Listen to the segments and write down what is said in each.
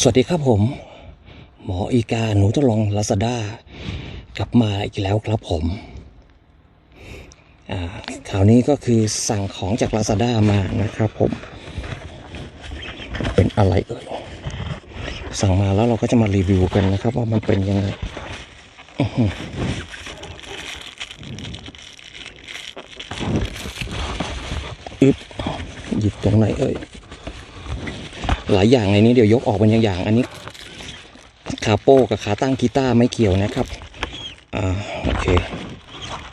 สวัสดีครับผม หมออีกาหนูทดลองลาซาด้ากลับมาอีกแล้วครับผมอ่าข่าวนี้ก็คือสั่งของจากลาซาด้ามานะครับผม เป็นอะไรเอ่ยสั่งมาแล้วเราก็จะมารีวิวกันนะครับ ว่ามันเป็นยังไงอื้อหืออึ๊บหยิบตรงไหนเอ่ย หลายอย่างในนี้เดี๋ยวยกออกเป็นอย่างๆอันนี้ขาโป้กับขาตั้งกีตาร์ไม่เกี่ยวนะครับอ่าโอเค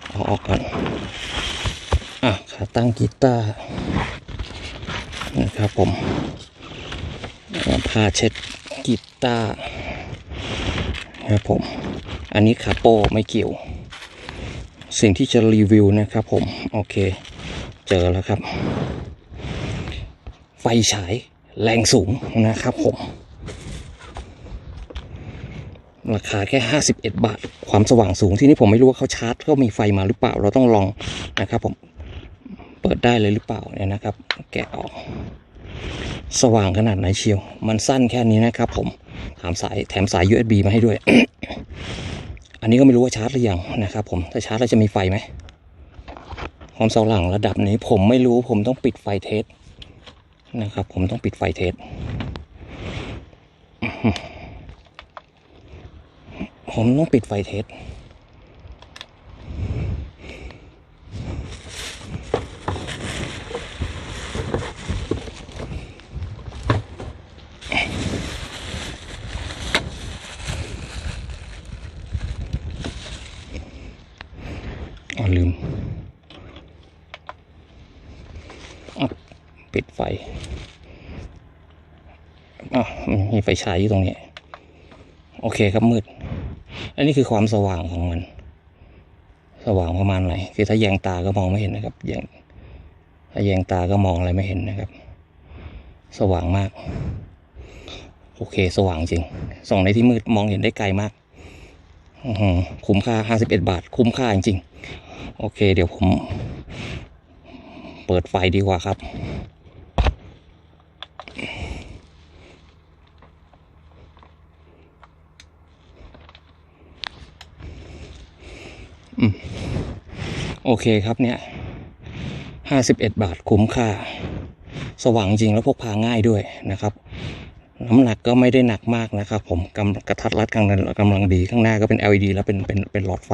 เอาออกก่อนอะขาตั้งกีตาร์นะครับผมอ่าผ้าเช็ดกีตาร์นะครับผม อันนี้ขาโป้ไม่เกี่ยว สิ่งที่จะรีวิวนะครับผม โอเค เจอแล้วครับ ไฟฉาย แรงสูงนะครับผม ราคาแค่ 51 บาท ความสว่างสูงที่นี่ผมไม่รู้ว่าเขาชาร์จเขามีไฟมาหรือเปล่า เราต้องลองนะครับผมเปิดได้เลยหรือเปล่าเนี่ยนะครับ แกะออก สว่างขนาดไหนเชียว มันสั้นแค่นี้นะครับผมถามสายแถมสาย USB มาให้ด้วย อันนี้ก็ไม่รู้ว่าชาร์จหรือยังนะครับผมถ้าชาร์จแล้วจะมีไฟไหมความสว่างระดับนี้ผมไม่รู้ผมต้องปิดไฟเทส นะครับ ผมต้องปิดไฟเทสผมต้องปิดไฟเทสอ๋อลืมอะ ปิดไฟอะมีไฟฉายอยู่ตรงนี้ โอเคครับมืด อันนี้คือความสว่างของมัน สว่างประมาณไหน คือถ้าแยงตาก็มองไม่เห็นนะครับแยงถ้าแยงตาก็มองอะไรไม่เห็นนะครับ สว่างมาก โอเค สว่างจริง ส่องในที่มืดมองเห็นได้ไกลมากอื้อหือคุ้มค่าห้าสิบเอ็ดบาท คุ้มค่าจริงๆ โอเค เดี๋ยวผม เปิดไฟดีกว่าครับ โอเคครับเนี่ยห้าสิบเอ็ดบาทคุ้มค่า สว่างจริงแล้วพกพาง่ายด้วยนะครับ น้ำหนักก็ไม่ได้หนักมากนะครับผมกำกระทัดรัดกำลังกำลังดีข้างหน้าก็เป็น LED แล้วเป็นเป็นเป็นหลอดไฟ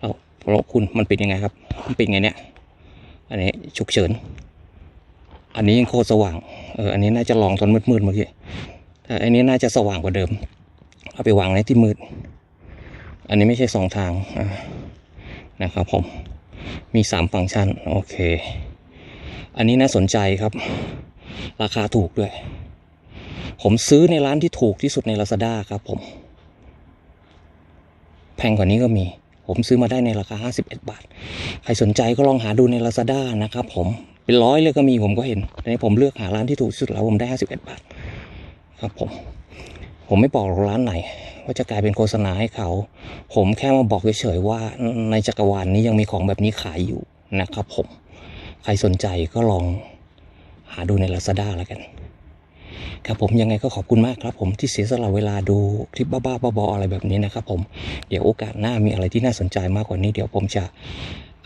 แล้วแล้วคุณมันปิดยังไงครับมันปิดไงเนี่ยอันนี้ฉุกเฉิน อันนี้ยังโคตรสว่างเอออันนี้น่าจะลองตอนมืดๆเมื่อกี้แต่อันนี้น่าจะสว่างกว่าเดิม เอาไปวางในที่มืด อันนี้ไม่ใช่สองทางอ่า นะครับผมมีสามฟังก์ชัน โอเค อันนี้น่าสนใจครับ ราคาถูกด้วย ผมซื้อในร้านที่ถูกที่สุดใน Lazada ครับผม แพงกว่านี้ก็มี ผมซื้อมาได้ในราคา 51 บาท ใครสนใจก็ลองหาดูใน Lazada นะครับผม เป็นร้อยเลยก็มีผมก็เห็นแต่ผมเลือกหาร้านที่ถูกที่สุดแล้วผมได้ 51 บาท ครับผม ผมไม่บอกร้านไหน ว่าจะกลายเป็นโฆษณาให้เขา ผมแค่มาบอกเฉยๆว่าในจักรวาลนนี้ยังมีของแบบนี้ขายอยู่นะครับผม ใครสนใจก็ลองหาดูใน Lazada แล้วกัน ครับผมยังไงก็ขอบคุณมากครับผมที่เสียสละเวลาดูคลิปบ้าๆบอๆอะไรแบบนี้นะครับผมเดี๋ยวโอกาสหน้ามีอะไรที่น่าสนใจมากกว่านี้ เดี๋ยวผมจะ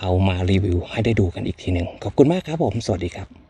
เอามารีวิวให้ได้ดูกันอีกทีหนึ่งขอบคุณมากครับผม สวัสดีครับ